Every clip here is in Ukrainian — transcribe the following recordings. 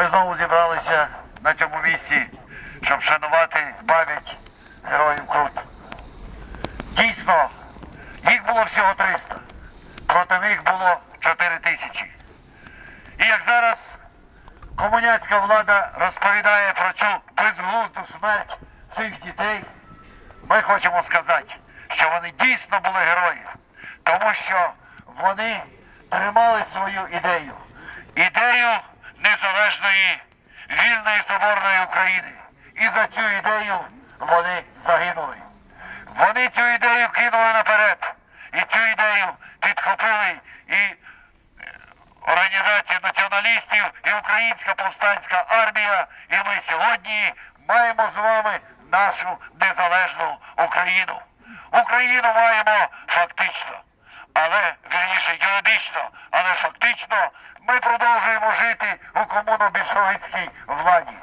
Ми знову зібралися на цьому місці, щоб шанувати пам'ять героїв Крут. Дійсно, їх було всього 300. Проти них було 4 тисячі. І як зараз комуняцька влада розповідає про цю безглузду смерть цих дітей, ми хочемо сказати, що вони дійсно були герої, тому що вони тримали свою ідею, ідею незалежної вільної соборної України. І за цю ідею вони загинули. Вони цю ідею кинули наперед. І цю ідею підхопили і е, Організація націоналістів і Українська повстанська армія. І ми сьогодні маємо з вами нашу незалежну Україну. Україну маємо фактично, але вірніше юридично, але фактично ми продовжуємо жити у комуно-більшовицькій владі.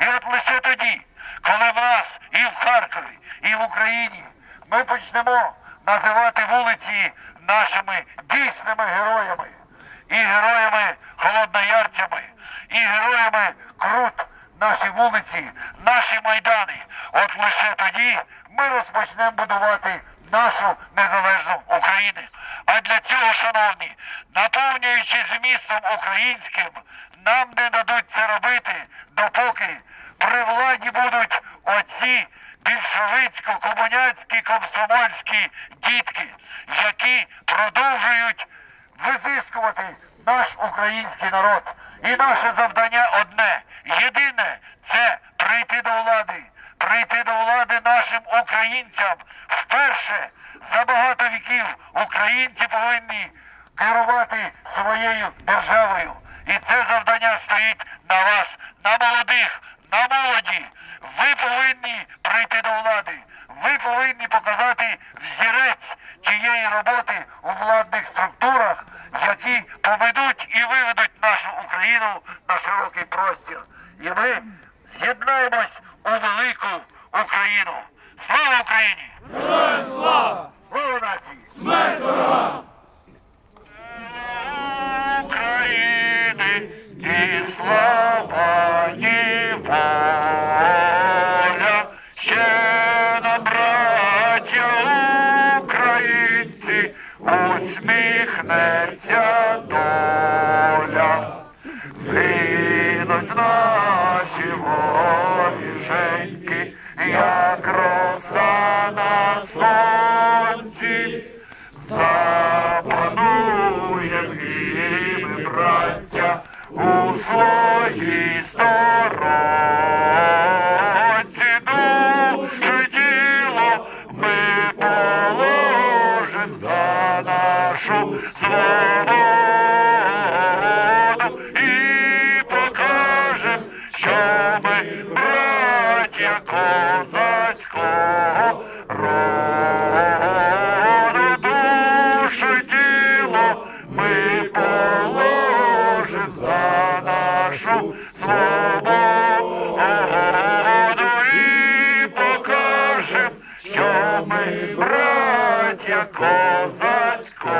І от лише тоді, коли в нас і в Харкові, і в Україні ми почнемо називати вулиці нашими дійсними героями і героями холодноярцями, і героями крут наші вулиці, наші майдани. От лише тоді ми розпочнемо будувати нашу незалежну Україну. А для цього, шановні, наповнюючи змістом українським, нам не дадуть це робити, допоки при владі будуть оці більшовицько-комуняцькі комсомольські дітки, які продовжують визискувати наш український народ. І наше завдання одне. Єдине це прийти до влади, прийти до влади нашим українцям. Вперше за багато віків українці повинні керувати своєю державою. І це завдання стоїть на вас, на молодих, на молоді. Ви повинні прийти до влади. Ви повинні показати взірець тієї роботи у владних структурах, які поведуть і виведуть нашу Україну на широкий простір. І ми з'єднаємось у велику Україну. Слава Україні! Героям слава! Слава нації! України і слава і воля, ще нам, браття українці, усміхнеться доля. Згинуть наші воріженьки, як ми, браття, у своїй сторонці душу тіло ми положим за нашу нашу свободу і покажем, що ми братя козацького.